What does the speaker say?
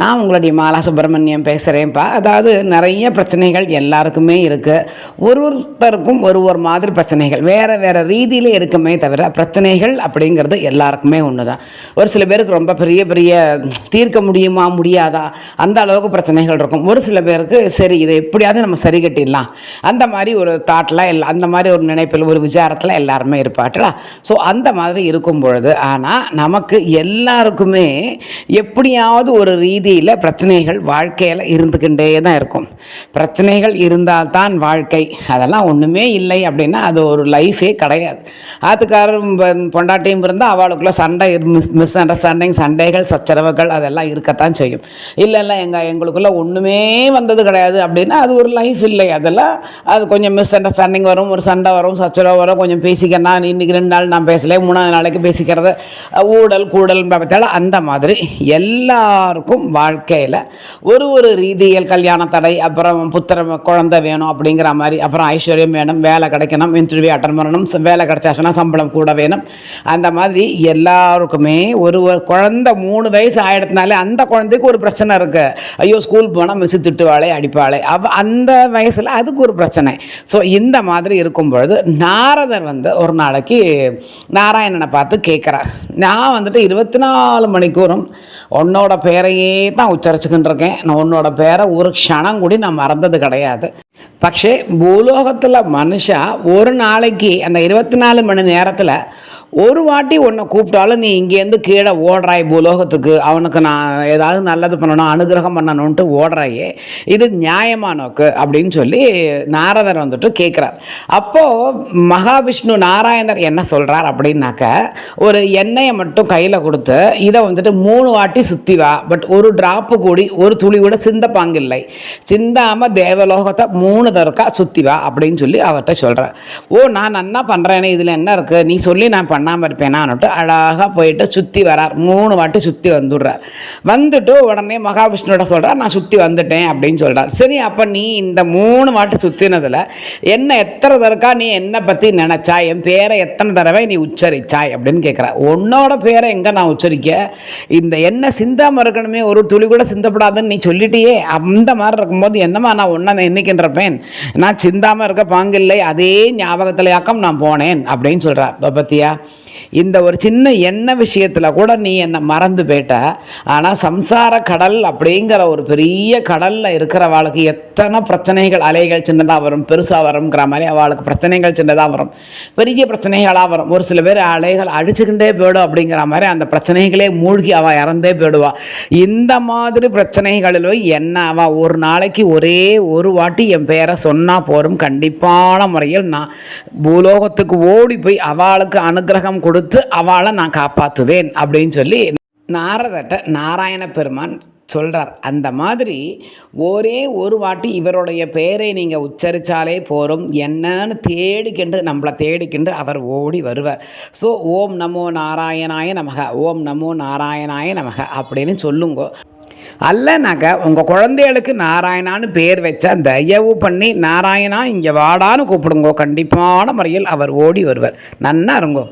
நான் உங்களுடைய மாலா சுப்பிரமணியம் பேசுகிறேன்ப்பா அதாவது நிறைய பிரச்சனைகள் எல்லாருக்குமே இருக்குது ஒரு ஒருத்தருக்கும் ஒரு ஒரு மாதிரி பிரச்சனைகள். வேறு வேறு ரீதியில் இருக்குமே தவிர பிரச்சனைகள் அப்படிங்கிறது எல்லாருக்குமே ஒன்று தான் ஒரு சில பேருக்கு ரொம்ப பெரிய பெரிய தீர்க்க முடியுமா முடியாதா? அந்த அளவுக்கு பிரச்சனைகள் இருக்கும். ஒரு சில பேருக்கு சரி இதை எப்படியாவது நம்ம சரி கட்டிடலாம். அந்த மாதிரி ஒரு தாட்டில் எல்லா அந்த மாதிரி ஒரு நினைப்பில் ஒரு விசாரத்தில் எல்லாருமே இருப்பாட்டா ஸோ அந்த மாதிரி இருக்கும் பொழுது ஆனால் நமக்கு எல்லாருக்குமே எப்படியாவது ஒரு ரீதி ரீதியில் பிரச்சனைகள் வாழ்க்கையில் இருந்துக்கிட்டே தான் இருக்கும். பிரச்சனைகள் இருந்தால் தான் வாழ்க்கை. அதெல்லாம் ஒன்றுமே இல்லை அப்படின்னா அது ஒரு லைஃபே கிடையாது. ஆத்துக்காரரும் பொண்டாட்டியும் இருந்தால் அவளுக்குள்ள சண்டை மிஸ் மிஸ் அண்டர்ஸ்டாண்டிங் சண்டைகள் சச்சரவுகள் அதெல்லாம் இருக்கத்தான் செய்யும். இல்லை இல்லை எங்கள் எங்களுக்குள்ளே ஒன்றுமே வந்தது கிடையாது அப்படின்னா அது ஒரு லைஃப் இல்லை. அதெல்லாம் அது கொஞ்சம் மிஸ் அண்டர்ஸ்டாண்டிங் வரும் ஒரு சண்டை வரும் சச்சரவு வரும் கொஞ்சம் பேசிக்கணும் இன்றைக்கி ரெண்டு நாள் நான் பேசலை மூணாவது நாளைக்கு பேசிக்கிறது ஊடல் கூடல் பார்த்தாலும் அந்த மாதிரி எல்லாருக்கும் வாழ்க்கையில் ஒரு ஒரு ரீதியில் கல்யாண தடை அப்புறம் புத்திர குழந்தை வேணும் அப்படிங்கிற மாதிரி அப்புறம் ஐஸ்வர்யம் வேணும் வேலை கிடைக்கணும் இன்டர்வியூ அட்டன் பண்ணணும் வேலை கிடைச்சாச்சுன்னா சம்பளம் கூட வேணும். அந்த மாதிரி எல்லாருக்குமே ஒரு ஒரு குழந்தை மூணு வயசு ஆயிடுறதுனால அந்த குழந்தைக்கு ஒரு பிரச்சனை இருக்குது ஐயோ ஸ்கூல் போனால் மிஸ் திட்டுவாளே அடிப்பாளே. அவ அந்த வயசில் அதுக்கு ஒரு பிரச்சனை. ஸோ இந்த மாதிரி இருக்கும் பொழுது நாரதர் வந்து ஒரு நாளைக்கு நாராயணனை பார்த்து கேட்குறார். நான் வந்துட்டு இருபத்தி நாலு மணிக்கூறும் உன்னோட பேரையே தான் உச்சரிச்சுக்கிட்டுருக்கேன் நான் உன்னோட பேரை ஒரு க்ஷணம் கூடி நான் மறந்தது கிடையாது. பக்ஷே பூலோகத்தில் மனுஷா ஒரு நாளைக்கு அந்த இருபத்தி நாலு மணி நேரத்தில் ஒரு வாட்டி உன்னை கூப்பிட்டாலும் நீ இங்கேருந்து கீழே ஓடுறாய் பூலோகத்துக்கு. அவனுக்கு நான் ஏதாவது நல்லது பண்ணணும் அனுகிரகம் பண்ணணுன்ட்டு ஓடுறாயே. இது நியாயமா நோக்கு அப்படின்னு சொல்லி நாரதர் வந்துட்டு கேட்குறார் அப்போது மகாவிஷ்ணு நாராயணர் என்ன சொல்கிறார் அப்படின்னாக்க ஒரு எண்ணெயை மட்டும் கையில் கொடுத்து இதை வந்துட்டு மூணு வாட்டி சுற்றி வா. பட் ஒரு ட்ராப்பு கூடி ஒரு துளி கூட சிந்த பாங்கில்லை சிந்தாமல் தேவலோகத்தை மூணு தருக்கா சுற்றி வா அப்படின்னு சொல்லி அவர்கிட்ட சொல்கிறார் ஓ நான் நன்னா பண்ணுறேனே இதில் என்ன இருக்குது நீ சொல்லி நான் பண்ணாமல் இருப்பேனான்னுட்டு அழகாக போயிட்டு சுற்றி வரார். மூணு வாட்டி சுற்றி வந்துடுறார். வந்துட்டு உடனே மகாவிஷ்ணுவோட சொல்கிறார் நான் சுற்றி வந்துட்டேன் அப்படின்னு சொல்கிறார் சரி அப்போ நீ இந்த மூணு வாட்டி சுற்றினதில் என்ன எத்தனை தருக்கா நீ என்னை பற்றி நினச்சா? என் பேரை எத்தனை தடவை நீ உச்சரிச்சாய்? அப்படின்னு கேட்குற உன்னோட பேரை எங்கே நான் உச்சரிக்க? இந்த என்ன சிந்தாமல் இருக்கணுமே ஒரு துளி கூட சிந்தப்படாதுன்னு நீ சொல்லிட்டியே? அந்த மாதிரி இருக்கும்போது என்னம்மா நான் ஒன்றை எண்ணிக்கின்றப்பேன் நான் சிந்தாமல் இருக்க பாங்கில்லை அதே ஞாபகத்திலையாக்கம் நான் போனேன் அப்படின்னு சொல்கிறார் பத்தியா? இந்த ஒரு சின்ன எண்ணெய் விஷயத்தில் கூட நீ என்னை மறந்து போயிட்ட. ஆனால் சம்சார கடல் அப்படிங்கிற ஒரு பெரிய கடலில் இருக்கிறவாளுக்கு எத்தனை பிரச்சனைகள் அலைகள் சின்னதாக வரும் பெருசாக வரும்ங்கிற மாதிரி அவளுக்கு பிரச்சனைகள் சின்னதாக வரும். பெரிய பிரச்சனைகளாக வரும். ஒரு சில பேர் அலைகள் அழிச்சுக்கிட்டே போயிடும் அப்படிங்கிற மாதிரி அந்த பிரச்சனைகளே மூழ்கி அவள் இறந்தே போயிடுவா. இந்த மாதிரி பிரச்சனைகளிலும் என்ன அவள் ஒரு நாளைக்கு ஒரே ஒரு வாட்டி என் பேரை சொன்னால் போரும் கண்டிப்பான முறையில் நான் பூலோகத்துக்கு ஓடி போய் அவளுக்கு அனுகிரகம் கொடுத்து அவளை நான் காப்பாற்றுவேன் அப்படின்னு சொல்லி நாரதட்ட நாராயண பெருமான் சொல்கிறார் அந்த மாதிரி ஒரே ஒரு வாட்டி இவருடைய பெயரை நீங்கள் உச்சரித்தாலே போகிறோம் என்னன்னு தேடிக்கிண்டு நம்மளை தேடிக்கிண்டு அவர் ஓடி வருவார். ஸோ ஓம் நமோ நாராயணாய நமக ஓம் நமோ நாராயணாய நமக அப்படின்னு சொல்லுங்க. அல்லனாக்க உங்கள் குழந்தைகளுக்கு நாராயணான்னு பேர் வச்சா தயவு பண்ணி நாராயணா இங்கே வாடான்னு கூப்பிடுங்கோ. கண்டிப்பான முறையில் அவர் ஓடி வருவார். நன்னா இருங்கோ.